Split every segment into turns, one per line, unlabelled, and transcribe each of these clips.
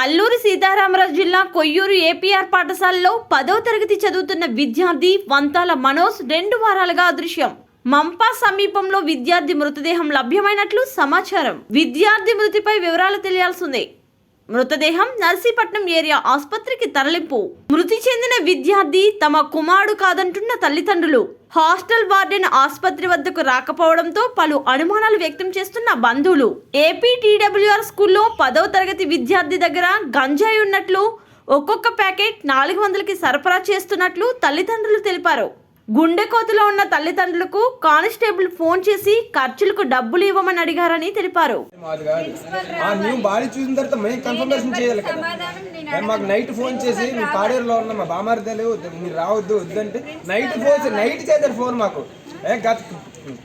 అల్లూరి సీతారామరాజు జిల్లా కొయ్యూరు ఏపీఆర్ పాఠశాలలో పదో తరగతి చదువుతున్న విద్యార్థి వంతాల మనోజ్ రెండు వారాలుగా అదృశ్యం. మంపా సమీపంలో విద్యార్థి మృతదేహం లభ్యమైనట్లు సమాచారం. విద్యార్థి మృతిపై వివరాలు తెలియాల్సిందే. మృతదేహం నర్సీపట్నం ఏరియా ఆసుపత్రికి తరలింపు. మృతి చెందిన విద్యార్థి తమ కుమారుడు కాదంటున్న తల్లిదండ్రులు. హాస్టల్ వార్డెన్ ఆసుపత్రి వద్దకు రాకపోవడంతో పలు అనుమానాలు వ్యక్తం చేస్తున్న బంధువులు. ఏపీ టీడబ్ల్యూఆర్ స్కూల్లో పదవ తరగతి విద్యార్థి దగ్గర గంజాయి ఉన్నట్లు ఒక్కొక్క ప్యాకెట్ నాలుగు వందలకి సరఫరా చేస్తున్నట్లు తల్లిదండ్రులు తెలిపారు. గుండెకోతలో ఉన్న తల్లిదండ్రులకు కానిస్టేబుల్ ఫోన్ చేసి ఖర్చులకు డబ్బులు ఇవ్వమని అడిగారని తెలిపారు.
మాకు నైట్ ఫోన్ చేసి మీ పాడేరులో ఉన్న మా బామారిదలు మీరు రావద్దు వద్దంటే నైట్ ఫోన్ చేసి నైట్ చేశారు ఫోన్ మాకు. ఏ గత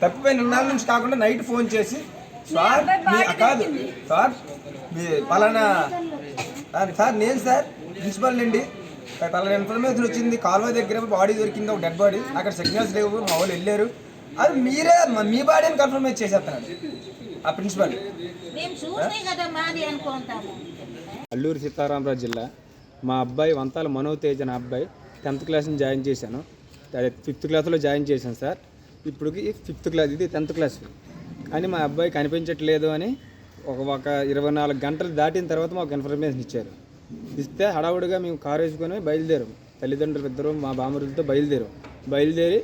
తప్పిపోయిన నాలుగు నుంచి కాకుండా నైట్ ఫోన్ చేసి సార్ మీ కాదు సార్ మీ పలానా సార్, సార్ నేను సార్ ప్రిన్సిపల్ అండి పలానా ఇన్ఫర్మేషన్ వచ్చింది కాలువ దగ్గర బాడీ దొరికింది ఒక డెడ్ బాడీ అక్కడ సిగ్నల్స్ లేవు మా వాళ్ళు వెళ్ళారు. అది మీరే మీ బాడీని కన్ఫర్మేషన్ చేసేస్తున్నాడు ఆ ప్రిన్సిపల్
మేము చూసే కదా మాది అనుకుంటాము.
అల్లూరి సీతారామరాజు జిల్లా. మా అబ్బాయి వంతాల మనోజ్ తేజ్ అనే అబ్బాయి టెన్త్ క్లాస్ని జాయిన్ చేశాను. అదే ఫిఫ్త్ క్లాస్లో జాయిన్ చేశాను సార్. ఇప్పటికి ఫిఫ్త్ క్లాస్ ఇది టెన్త్ క్లాస్ కానీ మా అబ్బాయి కనిపించట్లేదు అని ఒక ఒక ఇరవై నాలుగు గంటలు దాటిన తర్వాత మాకు ఇన్ఫర్మేషన్ ఇచ్చారు. ఇస్తే హడావుడిగా మేము కారు వేసుకొని బయలుదేరాం. తల్లిదండ్రులు ఇద్దరు మా బామరులతో బయలుదేరాం. బయలుదేరి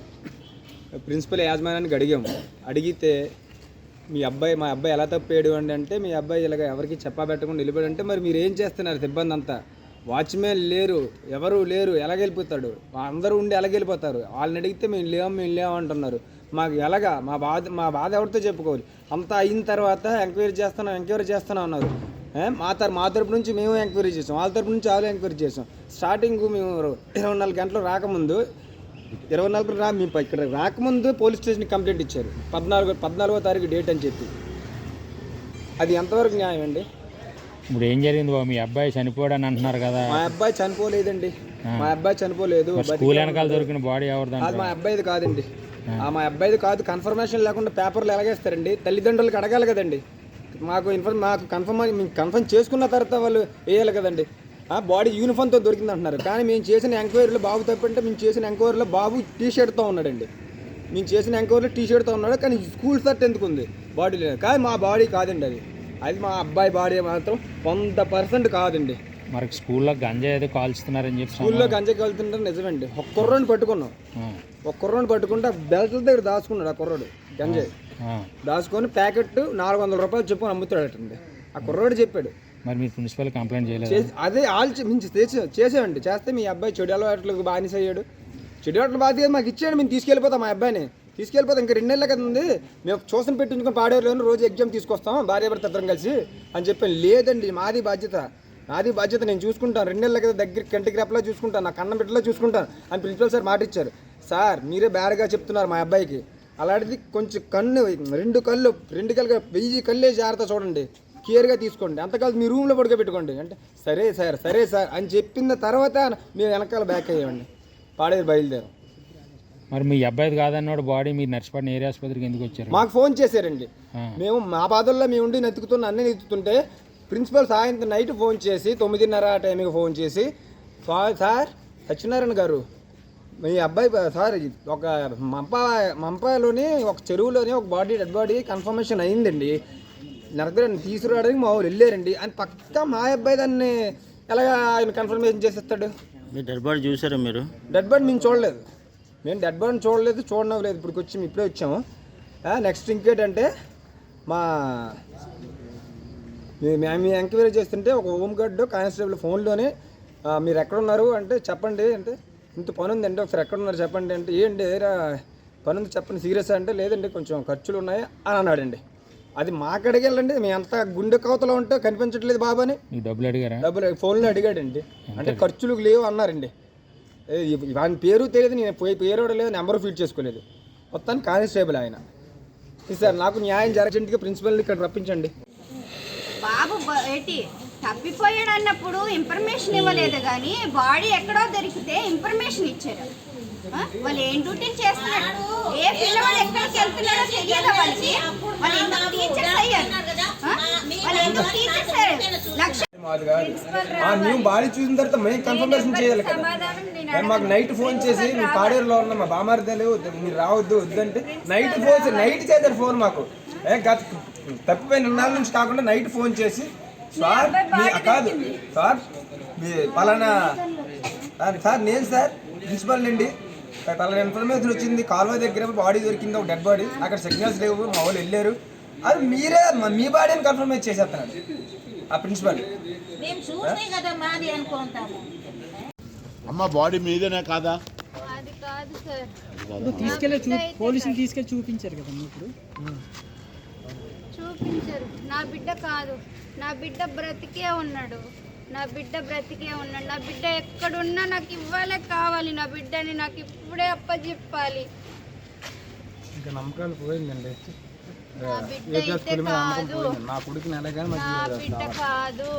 ప్రిన్సిపల్ యాజమాన్యానికి అడిగాము అడిగితే మీ అబ్బాయి మా అబ్బాయి ఎలా తప్పేడు అండి అంటే మీ అబ్బాయి ఇలాగ ఎవరికి చెప్పబెట్టకుండా వెళ్ళిపోయాడు అంటే మరి మీరు ఏం చేస్తున్నారు సిబ్బంది అంతా? వాచ్మెన్ లేరు ఎవరు లేరు ఎలాగెళ్ళిపోతాడు అందరూ ఉండి ఎలాగెళ్ళిపోతారు వాళ్ళని అడిగితే మేము లేము మేము లేము అంటున్నారు. మాకు ఎలాగా? మా బాధ మా బాధ ఎవరితో చెప్పుకోవాలి? అంతా అయిన తర్వాత ఎంక్వైరీ చేస్తున్నాం ఎంక్వైరీ చేస్తున్నాం అన్నారు. మా తర మా తరపు నుంచి మేము ఎంక్వైరీ చేసాం. వాళ్ళ తరపు నుంచి వాళ్ళు ఎంక్వైరీ చేసాం. స్టార్టింగ్ మేము ఇరవై నాలుగు గంటలు రాకముందు ఇరవై నాలుగు రా మీ ఇక్కడ రాకముందు పోలీస్ స్టేషన్కి కంప్లైంట్ ఇచ్చారు. పద్నాలుగు పద్నాలుగో తారీఖు డేట్ అని చెప్పి. అది ఎంతవరకు న్యాయం అండి?
ఇప్పుడు ఏం జరిగింది బాబు? మీ అబ్బాయి చనిపోయాడని అంటున్నారు కదా.
మా అబ్బాయి చనిపోలేదండి. మా అబ్బాయి చనిపోలేదు
మరి స్కూల్ వెనకాల దొరికిన బాడీ ఎవరిది
అది మా అబ్బాయిది కాదండి. ఆ. మా అబ్బాయిది కాదు కన్ఫర్మేషన్ లేకుండా పేపర్లు ఎలాగేస్తారండి? తల్లిదండ్రులకు అడగాలి కదండి. మాకు ఇన్ఫర్మ్ మాకు కన్ఫర్మ్ మేము కన్ఫర్మ్ చేసుకున్న తర్వాత వాళ్ళు వేయాలి కదండి. ఆ బాడీ యూనిఫామ్తో దొరికింది అంటున్నారు. కానీ మేము చేసిన ఎంక్వైరీలో బాబు తప్పంటే మేము చేసిన ఎంక్వైరీలో బాబు టీ షర్ట్తో ఉన్నాడండి. మేము చేసిన ఎంక్వైరీలో టీ షర్ట్తో ఉన్నాడు కానీ స్కూల్ షర్ట్ ఎందుకు ఉంది? బాడీ లేదు కానీ మా బాడీ కాదండి అది. అది మా అబ్బాయి బాడీ మాత్రం వంద పర్సెంట్ కాదండి.
మరి స్కూల్లో గంజా ఏదో కాల్చుతున్నారని చెప్పి
స్కూల్లో గంజకి వెళ్తుంటారు నిజమండి. ఒక కుర్రోని పట్టుకున్నాం. ఒక కుర్రోని పట్టుకుంటే బెల్ట్ల దగ్గర దాచుకున్నాడు ఆ కుర్రోడు. గంజాయి. దాచుకొని ప్యాకెట్ నాలుగు వందల రూపాయలు చొప్పున అమ్ముతాడటండి. ఆ కుర్రోడు చెప్పాడు.
మరి మీరు ప్రిన్సిపల్ కంప్లైంట్ చేయలేదు?
అదే ఆల్చి మించి చేసే చేసామండి చేస్తే మీ అబ్బాయి చెడు అలవాట్లకు బానిస అయ్యాడు. చెడు అలవాట్లు బాధ్యత మాకు ఇచ్చాడు మేము తీసుకెళ్ళిపోతాం మా అబ్బాయిని. తీసుకెళ్ళిపోతాం ఇంకా రెండు నెలల కదా ఉంది. మేము చూసిన పెట్టించుకొని పాడేరులోని రోజు ఎగ్జామ్ తీసుకొస్తాం భార్య భర్త ఇద్దరం కలిసి అని చెప్పాను. లేదండి మాది బాధ్యత. నాది బాధ్యత నేను చూసుకుంటాను. రెండు నెలల కదా దగ్గర కంటికి రెప్పలా చూసుకుంటాను నా కన్నం బిడ్డలా చూసుకుంటాను అని ప్రిన్సిపల్ సార్ మాట ఇచ్చారు సార్ మీరే బేరగా చెప్తున్నారు మా అబ్బాయికి. అలాంటిది కొంచెం కన్ను రెండు కళ్ళు రెండు కళ్ళు వెయ్యి కళ్ళే జాగ్రత్త చూడండి. కేర్గా తీసుకోండి. అంతకాదు మీ రూమ్లో పడుకోబెట్టుకోండి. అంటే సరే సార్ సరే సార్ అని చెప్పిన తర్వాత మేము వెనకాల బ్యాక్ అయ్యామండి పాడేరు బయలుదేరాం.
మరి మీ అబ్బాయిది కాదన్నాడు బాడీ మీరు నర్సిపట్నం ఏరియా ఆసుపత్రికి ఎందుకు వచ్చారు?
మాకు ఫోన్ చేశారండి. మేము మా బాధల్లో మేము ఉండి నెతుకుతున్న అన్నీ నెతుకుతుంటే ప్రిన్సిపల్ సాయంత్రం నైట్ ఫోన్ చేసి తొమ్మిదిన్నర ఆ టైంకి ఫోన్ చేసి "సా- సార్ సత్యనారాయణ గారు మీ అబ్బాయి సార్ ఒక మంప మంపలోని ఒక చెరువులోని ఒక బాడీ డెడ్ బాడీ కన్ఫర్మేషన్ అయిందండి. నరకరాన్ని తీసుకురావడానికి మా వాళ్ళు వెళ్ళారండి. అని పక్కా మా అబ్బాయి దాన్ని ఎలాగా ఆయన కన్ఫర్మేషన్ చేసేస్తాడు?
మీ డెడ్ బాడీ చూసారా మీరు?
డెడ్ బాడీ మేము చూడలేదు. మేము డెడ్ బాడీని చూడలేదు చూడనవ్వలేదు. ఇప్పుడు వచ్చి ఇప్పుడే వచ్చాము. నెక్స్ట్ ఇంకేంటంటే మా మీ- మేము ఎంక్వైరీ చేస్తుంటే ఒక హోమ్ గార్డ్ కానిస్టేబుల్ ఫోన్లోనే "ఆ, మీరు ఎక్కడ ఉన్నారు అంటే చెప్పండి అంటే ఇంత పని ఉందండి ఒకసారి ఎక్కడ ఉన్నారు చెప్పండి అంటే ఏంటి ఏరా పని ఉంది చెప్పండి సీరియస్ అంటే లేదండి కొంచెం ఖర్చులు ఉన్నాయి అని అన్నాడండి. అది మాకడికి వెళ్ళండి మేము అంత గుండె కోతలో ఉంటే కనిపించట్లేదు బాబు అని.
మీకు డబ్బులు అడిగారా?
డబ్బులు ఫోన్లో అడిగాడండి. అంటే ఖర్చులు లేవు అన్నారండి. వాని పేరు తెలియదు నేను పోయి పేరు కూడా లేదు నెంబర్ ఫీడ్ చేసుకోలేదు. మొత్తానికి కానిస్టేబుల్ ఆయన. సార్ నాకు న్యాయం జరగడానికి ప్రిన్సిపల్ని ఇక్కడ రప్పించండి.
బాబు ఏంటి? తప్పిపోయాడు అన్నప్పుడు ఇన్ఫర్మేషన్ ఇవ్వలేదు కానీ బాడీ ఎక్కడో దొరికితే ఇన్ఫర్మేషన్ ఇచ్చారు? వాళ్ళు ఏం డ్యూటీలు చేస్తున్నారు? ఏ పిల్లవాడు ఎక్కడికి వెళ్తున్నాడో తెలియదు వాళ్ళకి. వాళ్ళు ఎందుకు టీచర్స్ అయ్యారు? వాళ్ళు ఎందుకు టీచర్స్ లక్ష
మేము బాడీ చూసిన తర్వాత మేము కన్ఫర్మేషన్ చేయాలి కదా. మాకు నైట్ ఫోన్ చేసి మేము పాడేరులో ఉన్నాం మా బామార్దలు మీరు రావద్దు వద్దంటే నైట్ ఫోన్ నైట్ చేశారు ఫోన్ మాకు. గత తప్పిపోయిన నుంచి కాకుండా నైట్ ఫోన్ చేసి సార్ మీ కాదు సార్ మీ పలానా సార్ నేను సార్ ప్రిన్సిపల్ అండి. పలానా ఇన్ఫర్మేషన్ వచ్చింది. కాలువ దగ్గర బాడీ దొరికింది ఒక డెడ్ బాడీ అక్కడ సిగ్నల్స్ లేవు మా వాళ్ళు వెళ్ళారు. అది మీరే మ- మీ బాడీని కన్ఫర్మేట్ చేసేస్తున్నాడు ఆ ప్రిన్సిపల్
మేము చూసే కదా మాది అనుకుంటాము.
అమ్మ బాడీ మీదేనా కాదా?
అది కాదు సార్.
ఇప్పుడు తీసుకెళ్ళి పోలీసులు తీసుకెళ్ళి చూపించారు కదమ్మా ఇప్పుడు.
చూపించరు. నా బిడ్డ కాదు. నా బిడ్డ బ్రతికే ఉన్నాడు. నా బిడ్డ బ్రతికే ఉన్నాడు. నా బిడ్డ ఎక్కడున్నా నాకు ఇవ్వాలే కావాలి. నా బిడ్డని నాకు ఇప్పుడే అప్పచెప్పాలి
ఇంకా నమ్మకాలు పోయిందండి.
నా బిడ్డ అయితే కాదు. నా బిడ్డ కాదు.